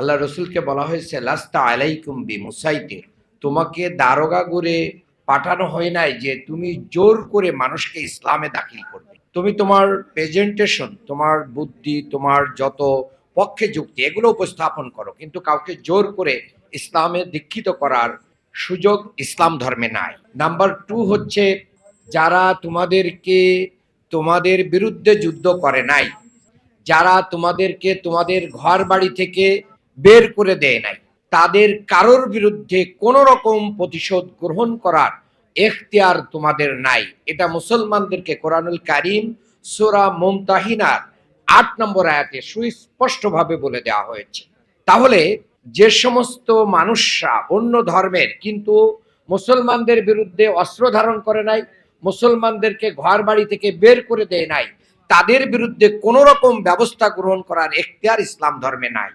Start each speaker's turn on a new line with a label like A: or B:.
A: আল্লাহ রসুলকে বলা হয়েছে, লাস্তা আলাইকুম বি মুসাইতির তোমাকে দারোগা করে পাঠানো হয় নাই যে তুমি জোর করে মানুষকে ইসলামে দাখিল করবে। তুমি তোমার প্রেজেন্টেশন তোমার বুদ্ধি, তোমার যত পক্ষে যুক্তি, এগুলো উপস্থাপন করো। কিন্তু কাউকে জোর করে ইসলামে দীক্ষিত করার সুযোগ ইসলাম ধর্মে নাই। নাম্বার টু হচ্ছে, যারা তোমাদেরকে তোমাদের বিরুদ্ধে যুদ্ধ করে নাই, যারা তোমাদেরকে তোমাদের ঘর বাড়ি থেকে বের করে দেয় নাই। তাদের কারোর বিরুদ্ধে কোন রকম প্রতিশোধ গ্রহণ করার এখতিয়ার তোমাদের নাই। এটা মুসলমানদেরকে কোরআনুল কারিম সোরা মুমতাহিনার আট নম্বর আয়াতে সুস্পষ্টভাবে বলে দেওয়া হয়েছে। তাহলে যে সমস্ত মানুষরা অন্য ধর্মের কিন্তু মুসলমানদের বিরুদ্ধে অস্ত্র ধারণ করে নাই, মুসলমানদেরকে ঘর বাড়ি থেকে বের করে দেয় নাই, তাদের বিরুদ্ধে কোন রকম ব্যবস্থা গ্রহণ করার এখতিয়ার ইসলাম ধর্মে নাই।